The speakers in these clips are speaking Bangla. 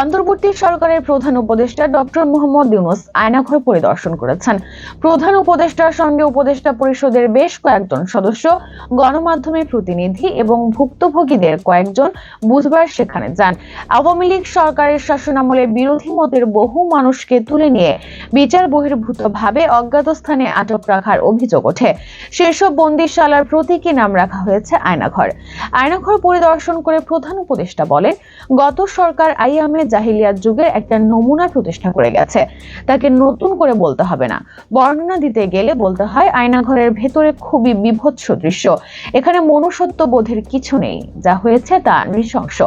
অন্তর্বর্তী সরকারের প্রধান উপদেষ্টা ডক্টর মোহাম্মদ ইউনুস আয়নাঘর পরিদর্শন করেছেন। প্রধান উপদেষ্টার সঙ্গে উপদেষ্টা পরিষদের বেশ কয়েকজন সদস্য গণমাধ্যমের প্রতিনিধি এবং ভুক্তভোগীদের কয়েকজন বুধবার সেখানে যান। আওয়ামী লীগ সরকারের শাসনামলে বিরোধী মতের বহু মানুষকে তুলে নিয়ে বিচার বহির্ভূতভাবে অজ্ঞাত স্থানে আটক রাখার অভিযোগ ওঠে। সেসব বন্দিশালার প্রতীকী নাম রাখা হয়েছে আয়নাঘর। আয়নাঘর পরিদর্শন করে প্রধান উপদেষ্টা বলেন, গত সরকার আইয়ামে জাহিলিয়াত যুগের একটা নমুনা প্রতিষ্ঠা করে গেছে। তাকে নতুন করে বলতে হবে না। বর্ণনা দিতে গেলে বলতে হয়, আয়নাঘরের ভেতরে খুবই বিভৎস দৃশ্য। এখানে মনুষ্যত্ব বোধের কিছু নেই, যা হয়েছে তা নৃশংস।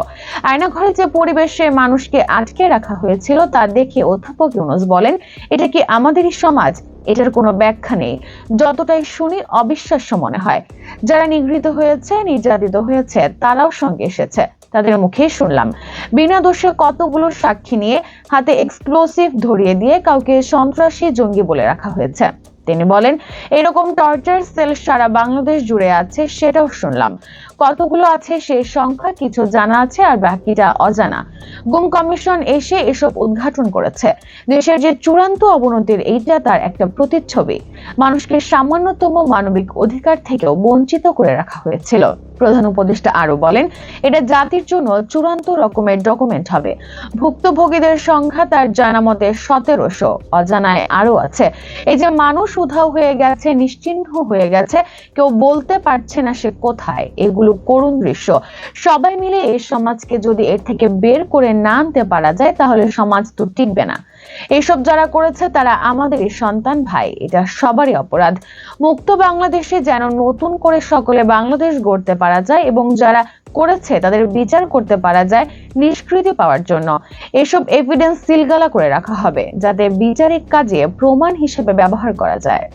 আয়নাঘরে যে পরিবেশে মানুষকে আটকে রাখা হয়েছিল তা দেখে অধ্যাপক ইউনুস বলেন, এটা কি আমাদেরই সমাজ? এটার কোনো ব্যাখ্যা নেই। যতটাই শুনি অবিশ্বাস্য মনে হয়। যারা নিগৃহীত হয়েছে, নির্যাতিত হয়েছে, তারাও সঙ্গে এসেছে। তাদের মুখে শুনলাম। বিনা দোষে কতগুলো সাক্ষী নিয়ে হাতে এক্সপ্লোসিভ ধরিয়ে দিয়ে কাউকে সন্ত্রাসী জঙ্গি বলে রাখা হয়েছে। তিনি বলেন, এরকম টর্চার সেল সারা বাংলাদেশ জুড়ে আছে, সেটাও শুনলাম। কতগুলো আছে সেই সংখ্যা কিছু জানা আছে আর বাকিটা অজানা। গুম কমিশন এসে এসব উদ্ঘাটন করেছে। দেশের যে চূড়ান্ত অবনতির এইটা তার একটা প্রতিচ্ছবি। মানুষকে সামান্যতম মানবিক অধিকার থেকেও বঞ্চিত করে রাখা হয়েছিল। প্রধান উপদেষ্টা আরও বলেন, এটা জাতির জন্য চূড়ান্ত রকমের ডকুমেন্ট হবে। ভুক্তভোগীদের সংখ্যা তার জানা মতে সতেরোশো, অজানায় আরও আছে। এই যে মানুষ উধাও হয়ে গেছে, নিশ্চিহ্ন হয়ে গেছে, কেউ বলতে পারছে না সে কোথায়, এগুলো করুণ দৃশ্য। সবাই মিলে এই সমাজকে যদি এর থেকে বের করে না আনতে পারা যায়, তাহলে সমাজ তো টিকবে না। এসব যারা করেছে, তারা আমাদেরই সন্তান ভাই, এটা সবারই অপরাধ। মুক্ত বাংলাদেশে যেন নতুন করে সকলে বাংলাদেশ গড়তে পারা যায় এবং যারা করেছে তাদের বিচার করতে পারা যায় নিষ্কৃতি পাওয়ার জন্য। এসব এভিডেন্স সিলগালা করে রাখা হবে যাতে বিচারিক কাজে প্রমাণ হিসেবে ব্যবহার করা যায়।